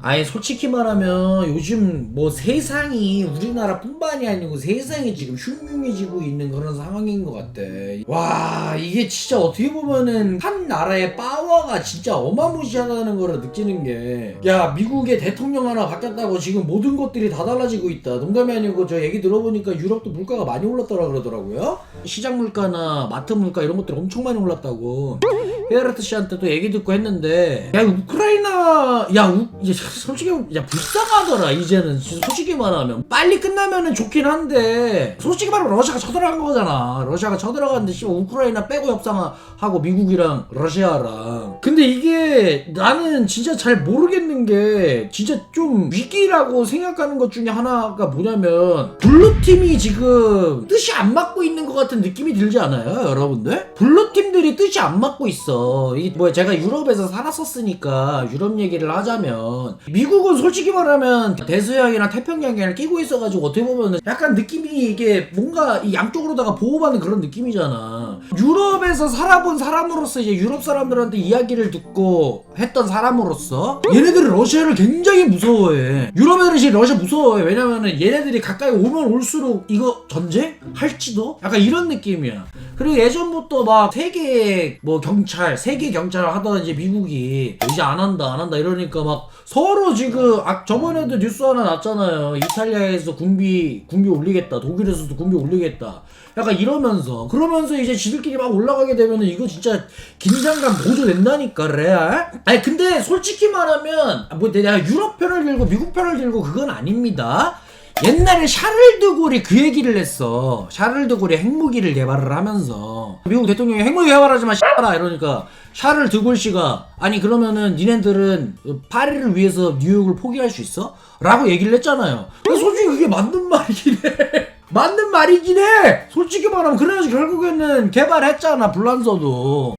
아예 솔직히 말하면 요즘 뭐 세상이 우리나라뿐만이 아니고 세상이 지금 흉흉해지고 있는 그런 상황인 것 같아. 와 이게 진짜 어떻게 보면은 한 나라의 파워가 진짜 어마무시하다는 걸 느끼는 게 야 미국의 대통령 하나 바뀌었다고 지금 모든 것들이 다 달라지고 있다. 농담이 아니고 저 얘기 들어보니까 유럽도 물가가 많이 올랐더라 그러더라고요. 시장 물가나 마트 물가 이런 것들이 엄청 많이 올랐다고. 헤라트 씨한테 또 얘기 듣고 했는데 야 우크라이나 야 우, 이제 솔직히 야 불쌍하더라 이제는. 솔직히 말하면. 빨리 끝나면은 좋긴 한데. 솔직히 말하면 러시아가 쳐들어간 거잖아. 러시아가 쳐들어갔는데 씨발 우크라이나 빼고 협상하고 미국이랑 러시아랑. 근데 이게 나는 진짜 잘 모르겠는 게 진짜 좀 위기라고 생각하는 것 중에 하나가 뭐냐면 블루팀이 지금 뜻이 안 맞고 있는 것 같은 느낌이 들지 않아요 여러분들? 블루팀들이 뜻이 안 맞고 있어. 이게 뭐야 제가 유럽에서 살았었으니까 유럽 얘기를 하자면 미국은 솔직히 말하면 대서양이나 태평양이랑 끼고 있어가지고 어떻게 보면은 약간 느낌이 이게 뭔가 이 양쪽으로다가 보호받는 그런 느낌이잖아 유럽에서 살아본 사람으로서 이제 유럽 사람들한테 이야기를 듣고 했던 사람으로서 얘네들은 러시아를 굉장히 무서워해 유럽 애들이 러시아 무서워해 왜냐면은 얘네들이 가까이 오면 올수록 이거 전쟁? 할지도? 약간 이런 느낌이야 그리고 예전부터 막 세계 뭐 경찰 세계 경찰을 하던 이제 미국이 이제 안 한다 안 한다 이러니까 막 서로 지금 아 저번에도 뉴스 하나 났잖아요. 이탈리아에서 군비 군비 올리겠다. 독일에서도 군비 올리겠다. 약간 이러면서. 그러면서 이제 지들끼리 막 올라가게 되면은 이거 진짜 긴장감 보조된다니까 레알? 아니 근데 솔직히 말하면 뭐 내가 유럽 편을 들고 미국 편을 들고 그건 아닙니다 옛날에 샤를 드골이 그 얘기를 했어. 샤를 드골이 핵무기를 개발을 하면서 미국 대통령이 핵무기 개발하지 마, 씨발아 이러니까 샤를 드골 씨가 아니 그러면은 니네들은 파리를 위해서 뉴욕을 포기할 수 있어? 라고 얘기를 했잖아요. 근데 솔직히 그게 맞는 말이긴 해. 맞는 말이긴 해. 솔직히 말하면 그래가지고 결국에는 개발했잖아 불란서도.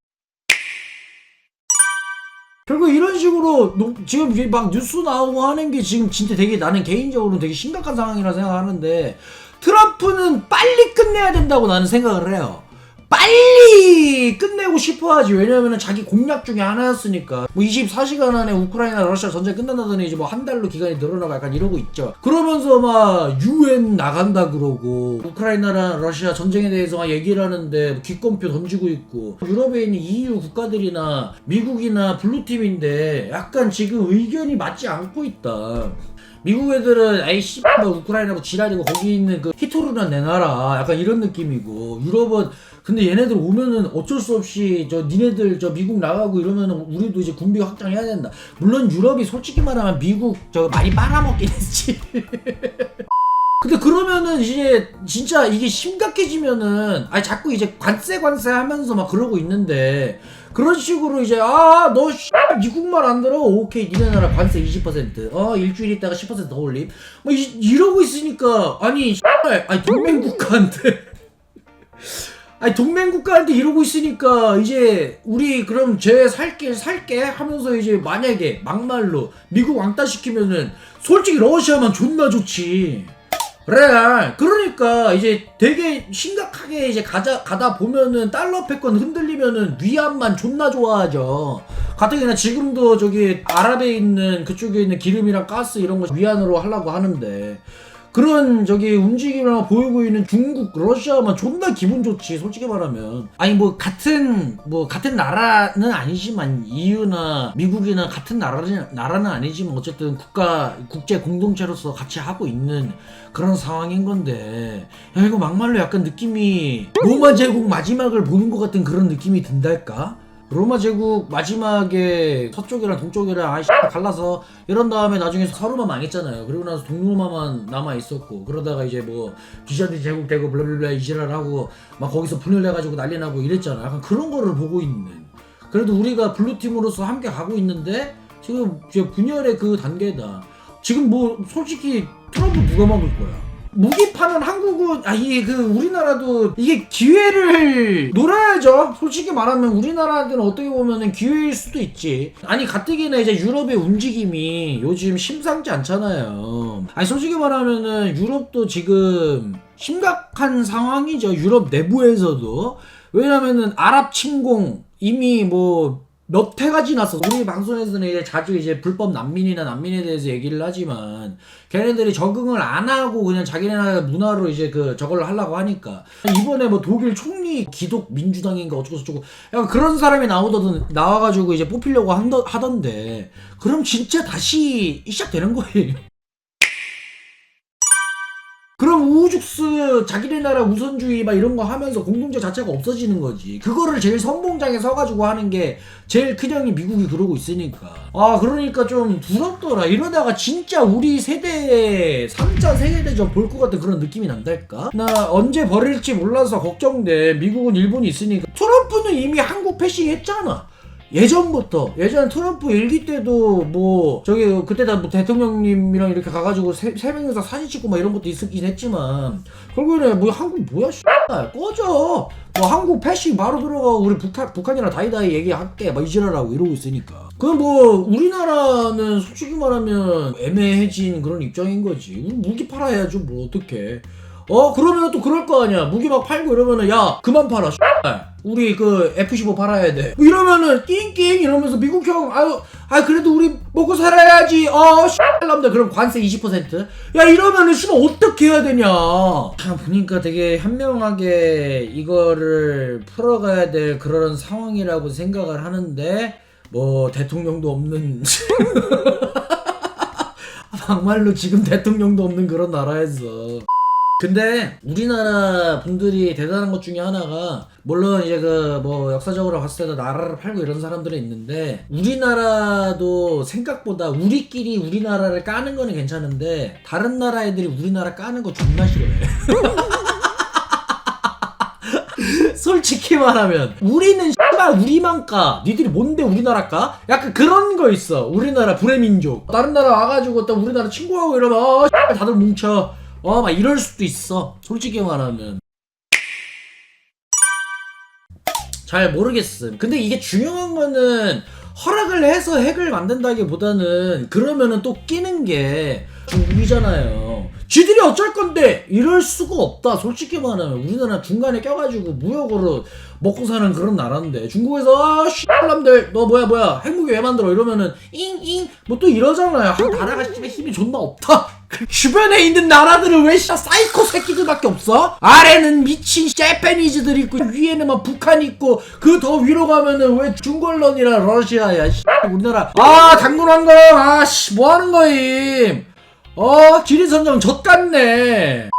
결국 이런 식으로 노- 지금 막 뉴스 나오고 하는 게 지금 진짜 되게 나는 개인적으로 되게 심각한 상황이라 생각하는데 트럼프는 빨리 끝내야 된다고 나는 생각을 해요. 빨리 끝내고 싶어 하지. 왜냐면은 자기 공약 중에 하나였으니까. 뭐 24시간 안에 우크라이나 러시아 전쟁 끝난다더니 이제 뭐 한 달로 기간이 늘어나고 약간 이러고 있죠. 그러면서 막 UN 나간다 그러고 우크라이나랑 러시아 전쟁에 대해서 막 얘기를 하는데 기권표 던지고 있고 유럽에 있는 EU 국가들이나 미국이나 블루팀인데 약간 지금 의견이 맞지 않고 있다. 미국 애들은 에이 씨발 우크라이나고 지랄이고 거기 있는 그 히토르나 내놔라. 약간 이런 느낌이고. 유럽은 근데 얘네들 오면은 어쩔 수 없이 저 니네들 저 미국 나가고 이러면은 우리도 이제 군비 확장해야 된다. 물론 유럽이 솔직히 말하면 미국 저 많이 빨아먹긴 했지. 근데 그러면은 이제 진짜 이게 심각해지면은 아니 자꾸 이제 관세 관세 하면서 막 그러고 있는데 그런 식으로 이제 아 너 미국말 안 들어? 오케이 니네 나라 관세 20%어 일주일 있다가 10%더 올림. 뭐 이, 이러고 있으니까 아니 씨발, 아니 동맹 국가한테. 아니 동맹 국가한테 이러고 있으니까 이제 우리 그럼 쟤 살게 살게 하면서 이제 만약에 막말로 미국 왕따 시키면은 솔직히 러시아만 존나 좋지. 그래. 그러니까 이제 되게 심각하게 이제 가자 가다 보면은 달러 패권 흔들리면은 위안만 존나 좋아하죠. 가뜩이나 지금도 저기 아랍에 있는 그쪽에 있는 기름이랑 가스 이런 거 위안으로 하려고 하는데 그런 저기 움직임을 보이고 있는 중국, 러시아만 존나 기분 좋지, 솔직히 말하면. 아니, 뭐, 같은, 뭐, 같은 나라는 아니지만, EU나 미국이나 같은 나라는, 나라는 아니지만, 어쨌든 국가, 국제 공동체로서 같이 하고 있는 그런 상황인 건데, 야, 이거 막말로 약간 느낌이, 로마 제국 마지막을 보는 것 같은 그런 느낌이 든달까? 로마 제국 마지막에 서쪽이랑 동쪽이랑 아이씨 갈라서 이런 다음에 나중에 서로만 망했잖아요. 그리고 나서 동로마만 남아 있었고 그러다가 이제 뭐 비잔틴 제국 되고 블라블라 이지랄하고 막 거기서 분열해가지고 난리 나고 이랬잖아. 약간 그런 거를 보고 있는. 그래도 우리가 블루 팀으로서 함께 가고 있는데 지금 이제 분열의 그 단계다. 지금 뭐 솔직히 트럼프 누가 막을 거야? 무기 파는 한국은 아 이게 그 우리나라도 이게 기회를 노려야죠. 솔직히 말하면 우리나라한테는 어떻게 보면은 기회일 수도 있지. 아니 가뜩이나 이제 유럽의 움직임이 요즘 심상치 않잖아요. 아니 솔직히 말하면은 유럽도 지금 심각한 상황이죠. 유럽 내부에서도 왜냐면은 아랍 침공 이미 뭐 몇 해가 지났어. 우리 방송에서는 이제 자주 이제 불법 난민이나 난민에 대해서 얘기를 하지만 걔네들이 적응을 안 하고 그냥 자기네 문화로 이제 그 저걸 하려고 하니까 이번에 뭐 독일 총리 기독 민주당인가 어쩌고 저쩌고 약간 그런 사람이 나오던 나와가지고 이제 뽑히려고 한더, 하던데 그럼 진짜 다시 시작되는 거예요. 우후죽스 자기네 나라 우선주의 막 이런 거 하면서 공동체 자체가 없어지는 거지. 그거를 제일 선봉장에 서가지고 하는 게 제일 큰 형이 미국이 그러고 있으니까. 아 그러니까 좀 두렵더라. 이러다가 진짜 우리 세대 3차 세계대전 볼 것 같은 그런 느낌이 난달까? 나 언제 버릴지 몰라서 걱정돼. 미국은 일본이 있으니까. 트럼프는 이미 한국 패싱했잖아. 예전부터 예전 트럼프 일기 때도 뭐 저기 그때 다 뭐 대통령님이랑 이렇게 가가지고 세, 세 명이서 사진 찍고 막 이런 것도 있긴 했지만 결국에는 뭐 한국 뭐야 씨발 꺼져. 뭐 한국 패싱 바로 들어가 우리 북한 북한이랑 다이다이 얘기할게. 막 이지랄하고 이러고 있으니까. 그럼 뭐 우리나라는 솔직히 말하면 애매해진 그런 입장인 거지. 무기 팔아야죠 뭐. 어떡해. 어 그러면 또 그럴 거 아니야. 무기 막 팔고 이러면은 야 그만 팔아. 우리 그 F15 팔아야 돼. 뭐 이러면은 낑낑 이러면서 미국 형 아유 아 그래도 우리 먹고 살아야지. 어 씨발남들 그럼 관세 20%야 이러면은 씨발 어떻게 해야 되냐? 참 보니까 되게 현명하게 이거를 풀어가야 될 그런 상황이라고 생각을 하는데 뭐 대통령도 없는 막말로 지금 대통령도 없는 그런 나라에서 근데 우리나라 분들이 대단한 것 중에 하나가 물론 이제 그 뭐 역사적으로 봤을 때도 나라를 팔고 이런 사람들은 있는데 우리나라도 생각보다 우리끼리 우리나라를 까는 거는 괜찮은데 다른 나라 애들이 우리나라 까는 거 존나 싫어해. 솔직히 말하면 우리는 씨발 우리만 까 니들이 뭔데 우리나라 까? 약간 그런 거 있어 우리나라 불의민족 다른 나라 와가지고 또 우리나라 친구하고 이러면 어 씨발 다들 뭉쳐 어 막 이럴 수도 있어. 솔직히 말하면. 잘 모르겠음. 근데 이게 중요한 거는 허락을 해서 핵을 만든다기보다는 그러면은 또 끼는 게 중국이잖아요. 쥐들이 어쩔 건데? 이럴 수가 없다. 솔직히 말하면. 우리나라 중간에 껴가지고 무역으로 먹고 사는 그런 나라인데. 중국에서 아 씨발람들. 너 뭐야 뭐야. 핵무기 왜 만들어? 이러면은 잉잉. 뭐 또 이러잖아요. 한 나라가 힘이 존나 없다. 그 주변에 있는 나라들은 왜 씨발 사이코 새끼들밖에 없어? 아래는 미친 재패니즈들 있고 위에는 막 북한 있고 그 더 위로 가면은 왜 중걸런이랑 러시아야 씨. 우리나라. 아 당군왕건 아씨 뭐하는 거임? 어 지리선정 젖같네.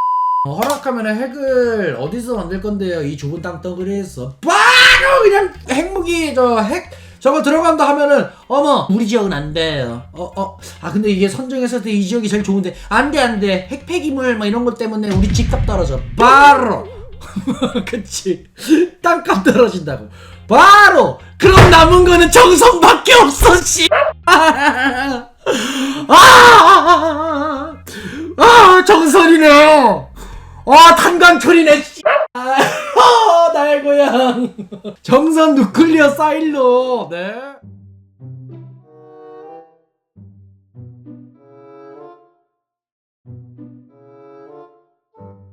어, 허락하면 핵을 어디서 만들 건데요? 이 좁은 땅덩어리에서. 바로 그냥 핵무기 저핵 저거 들어간다 하면은 어머 우리 지역은 안 돼요. 어 어 아 근데 이게 선정했을 때 이 지역이 제일 좋은데 안 돼 안 돼 핵 폐기물 막 이런 것 때문에 우리 집값 떨어져 바로 그치 땅값 떨어진다고 바로 그럼 남은 거는 정성밖에 없어 씨. 아, 아, 아 정선이네요. 아 탄광철이네 씨. 아, 나의 고향 정선 누클리어 사일로 네.